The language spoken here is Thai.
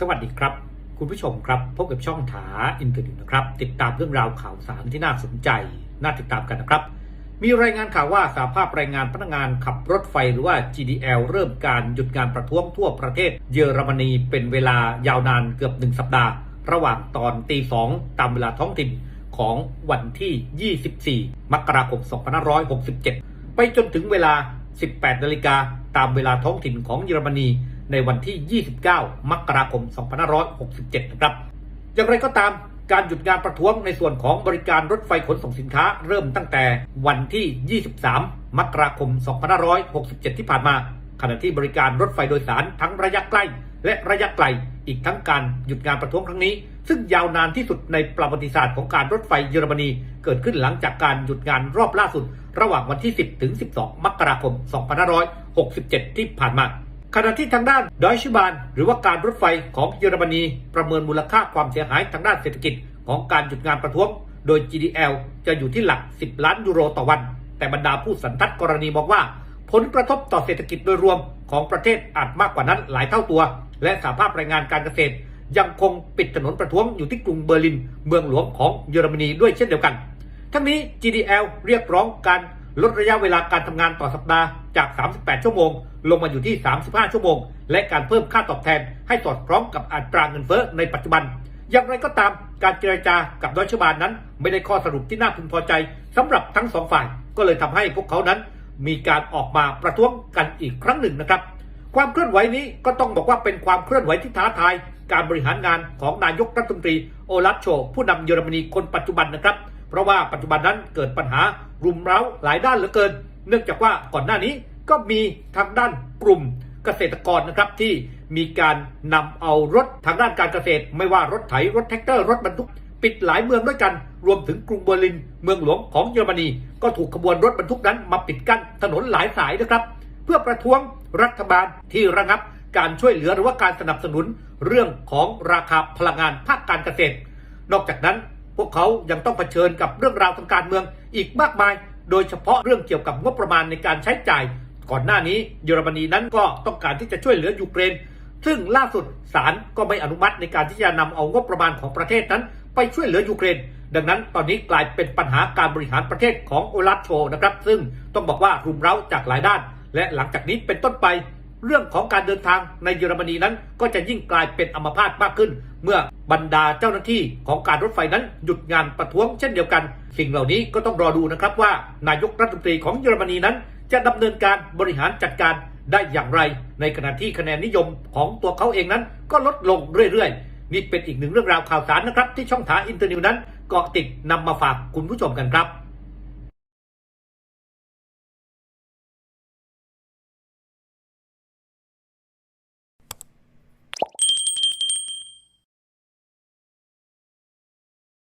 สวัสดีครับ คุณผู้ชมครับ พบกับช่องถาอินเทอร์เน็ตนะครับ ติดตามเรื่องราวข่าวสารที่น่าสนใจ น่าติดตามกันนะครับ มีรายงานข่าวว่าสาภาพแรงงานพนักงานขับรถไฟหรือว่า GDL เริ่มการหยุดงานประท้วงทั่วประเทศเยอรมนีเป็นเวลายาวนานเกือบหนึ่งสัปดาห์ ระหว่างตอนตีสองตามเวลาท้องถิ่นของวันที่ 24 มกราคม 2567 ไปจนถึงเวลา 18 นาฬิกาตามเวลาท้องถิ่นของเยอรมนี ในวันที่ 29 มกราคม 2567 นะครับ อย่างไรก็ตามการหยุดงานประท้วงในส่วนของบริการรถไฟขนส่งสินค้าเริ่มตั้งแต่วันที่ 23 มกราคม 2567 ที่ผ่านมา ขณะที่บริการรถไฟโดยสารทั้งระยะใกล้ และระยะไกล อีกทั้งการหยุดงานประท้วงครั้งนี้ ซึ่งยาวนานที่สุดในประวัติศาสตร์ของการรถไฟเยอรมนี เกิดขึ้นหลังจากการหยุดงานรอบล่าสุด ระหว่างวันที่ 10 ถึง 12 มกราคม 2567 ที่ผ่านมา ขณะที่ทางด้านดอยชิบาน หรือว่าการรถไฟของเยอรมนี ประเมินมูลค่าความเสียหายทางด้านเศรษฐกิจของการหยุดงานประท้วง โดย GDL จะอยู่ที่หลัก 10 ล้านยูโรต่อวัน แต่บรรดาผู้สันทัดกรณีมองว่า ผลกระทบต่อเศรษฐกิจโดยรวมของประเทศอาจมากกว่านั้นหลายเท่าตัว และสาภาพแรงงานการเกษตร ยังคงปิดถนนประท้วงอยู่ที่กรุงเบอร์ลิน เมืองหลวงของเยอรมนีด้วยเช่นเดียวกัน ทั้งนี้ GDL เรียกร้องการ ลดระยะเวลาการทำงานต่อสัปดาห์จาก 38 ชั่วโมง ลงมาอยู่ที่ 35 ชั่วโมง และการเพิ่มค่าตอบแทน ให้สอดคล้องกับอัตราเงินเฟ้อในปัจจุบัน อย่างไรก็ตามการเจรจากับดอยชบานนั้น ไม่ได้ข้อสรุปที่น่าพึงพอใจสำหรับทั้งสองฝ่าย ก็เลยทำให้พวกเขานั้น มีการออกมาประท้วงกันอีกครั้งหนึ่งนะครับ ความเคลื่อนไหวนี้ก็ต้องบอกว่าเป็นความเคลื่อนไหวที่ท้าทาย การบริหารงานของนายกรัฐมนตรีโอลาฟโชผู้นำเยอรมนีคนปัจจุบันนะครับ เพราะว่าปัจจุบันนั้นเกิดปัญหารุมเร้าหลายด้านเหลือเกิน เนื่องจากว่าก่อนหน้านี้ก็มีทางด้านกลุ่มเกษตรกรนะครับที่มีการนำเอารถทางด้านการเกษตร ไม่ว่ารถไถรถแท็กเตอร์รถบรรทุกปิดหลายเมืองด้วยกัน รวมถึงกรุงเบอร์ลิน เมืองหลวงของเยอรมนี ก็ถูกขบวนรถบรรทุกนั้นมาปิดกั้นถนนหลายสายนะครับ เพื่อประท้วงรัฐบาลที่ระงับการช่วยเหลือหรือว่าการสนับสนุนเรื่องของราคาพลังงานภาคการเกษตร นอกจากนั้น พวกเขายังต้องเผชิญกับเรื่องราวทางการเมืองอีกมากมาย โดยเฉพาะเรื่องเกี่ยวกับงบประมาณในการใช้จ่าย ก่อนหน้านี้เยอรมนีนั้นก็ต้องการที่จะช่วยเหลือยูเครน ซึ่งล่าสุดศาลก็ไม่อนุมัติในการที่จะนำเอางบประมาณของประเทศนั้น ไปช่วยเหลือยูเครน ดังนั้นตอนนี้กลายเป็นปัญหาการบริหารประเทศของโอลาฟโชนะครับ ซึ่งต้องบอกว่ารุมเร้าจากหลายด้าน และหลังจากนี้เป็นต้นไป เรื่องของการเดินทางในเยอรมนีนั้นก็จะยิ่งกลายเป็นอัมพาตมากขึ้น เมื่อบรรดาเจ้าหน้าที่ของการรถไฟนั้นหยุดงานประท้วงเช่นเดียวกัน สิ่งเหล่านี้ก็ต้องรอดูนะครับว่านายกรัฐมนตรีของเยอรมนีนั้น จะดำเนินการบริหารจัดการได้อย่างไร ในขณะที่คะแนนนิยมของตัวเขาเองนั้น ก็ลดลงเรื่อยๆนี่เป็นอีกหนึ่งเรื่องราวข่าวสารนะครับที่ช่องถาอินเตอร์นิวนั้นเกาะติดนำมาฝากคุณผู้ชมกันครับ